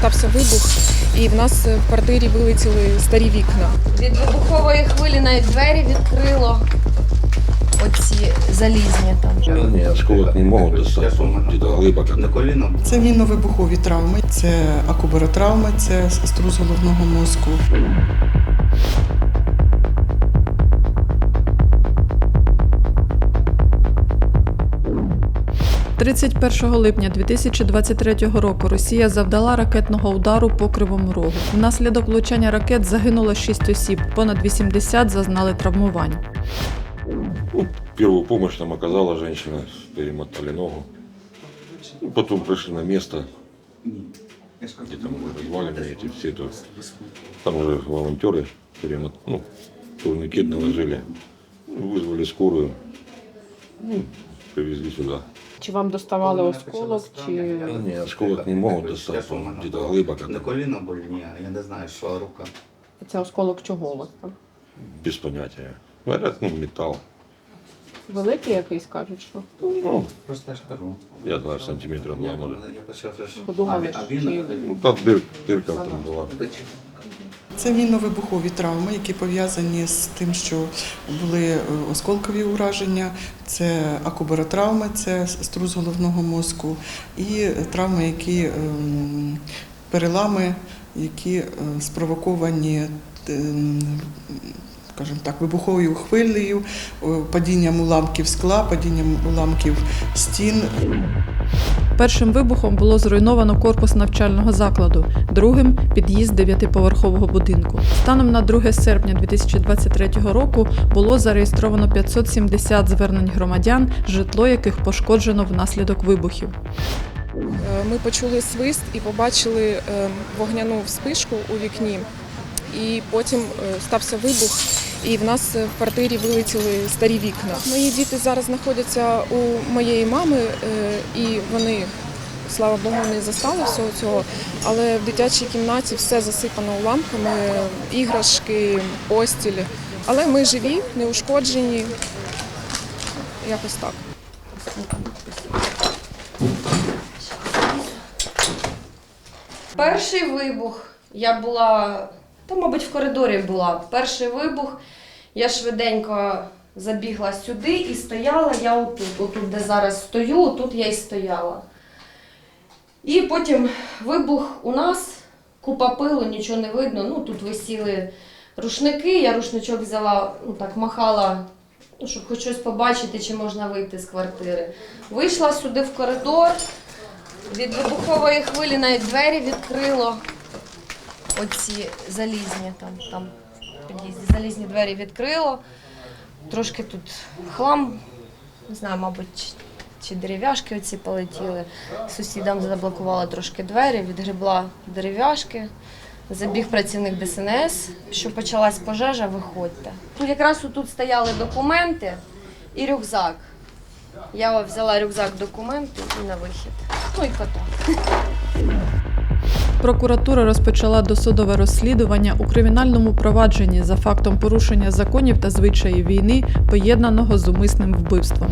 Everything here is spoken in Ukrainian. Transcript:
стався вибух, і в нас в квартирі вилетіли старі вікна. Від вибухової хвилі навіть двері відкрило. Оці залізні там. Ні, осколок не можуть достати, глибоко. На коліно Це мінно-вибухові травми, це акубаротравми, це струс головного мозку. – 31 липня 2023 року Росія завдала ракетного удару по Кривому Рогу. Внаслідок влучання ракет загинуло 6 осіб, понад 80 зазнали травмувань. Ну, первую помощь нам оказала женщина, перемотали ногу. Ну, потом пришли на место, где там развалины эти все, то там уже волонтеры перемот, ну, турникет наложили, Ну, вызвали скорую, ну, привезли сюда. Чи вам доставали осколок, чи Не, осколок не могут достать, он где-то глибоко, На коліно болі, ні, я не знаю, що рука. це осколок чого у вас там? без понятия. Говорят, ну, металл. Великий якийсь кажуть, що Ну, Просто я ж кажу. я два сантиметра два, может. Я почав вже ж- подумали, А він- чи Ну, там дыр, дырка там была. Це мінно-вибухові травми, які пов'язані з тим, що були е, осколкові ураження, це акубаротравми, це струс головного мозку, і травми, які ем, перелами, які е, спровоковані. Скажімо так, вибуховою хвилею, е, падінням уламків скла, падінням уламків стін, Першим вибухом було зруйновано корпус навчального закладу, другим під'їзд дев'ятиповерхового будинку. Станом на 2 серпня 2023 року було зареєстровано 570 звернень громадян, житло яких пошкоджено внаслідок вибухів. Е, Ми почули свист і побачили е, вогняну вспишку у вікні. І потім стався вибух, і в нас в квартирі вилетіли старі вікна. Мої діти зараз знаходяться у моєї мами, е, і вони, слава Богу, не застали всього цього. Але в дитячій кімнаті все засипано уламками, іграшки, постіль. Але ми живі, неушкоджені. Якось так. Перший вибух. Я була, та, мабуть, в коридорі була. Перший вибух. Я швиденько забігла сюди і стояла я отут. Отут, де зараз стою, отут я і стояла. І потім вибух у нас, купа пилу, нічого не видно. Ну, тут висіли рушники, я рушничок взяла, ну так махала, ну, щоб хоч щось побачити, чи можна вийти з квартири. Вийшла сюди в коридор. Від вибухової хвилі навіть двері відкрило. Оці залізні там, там під'їзді залізні двері відкрило. Трошки тут хлам, не знаю, мабуть, чи- дерев'яшки оці полетіли. Сусідам заблокувала трошки двері, відгребла дерев'яшки. Забіг працівник ДСНС, що почалась пожежа, виходьте. Ну, якраз тут стояли документи і рюкзак. Я взяла рюкзак, документи і на вихід. Ну і кота. Прокуратура розпочала досудове розслідування у кримінальному провадженні за фактом порушення законів та звичаїв війни, поєднаного з умисним вбивством.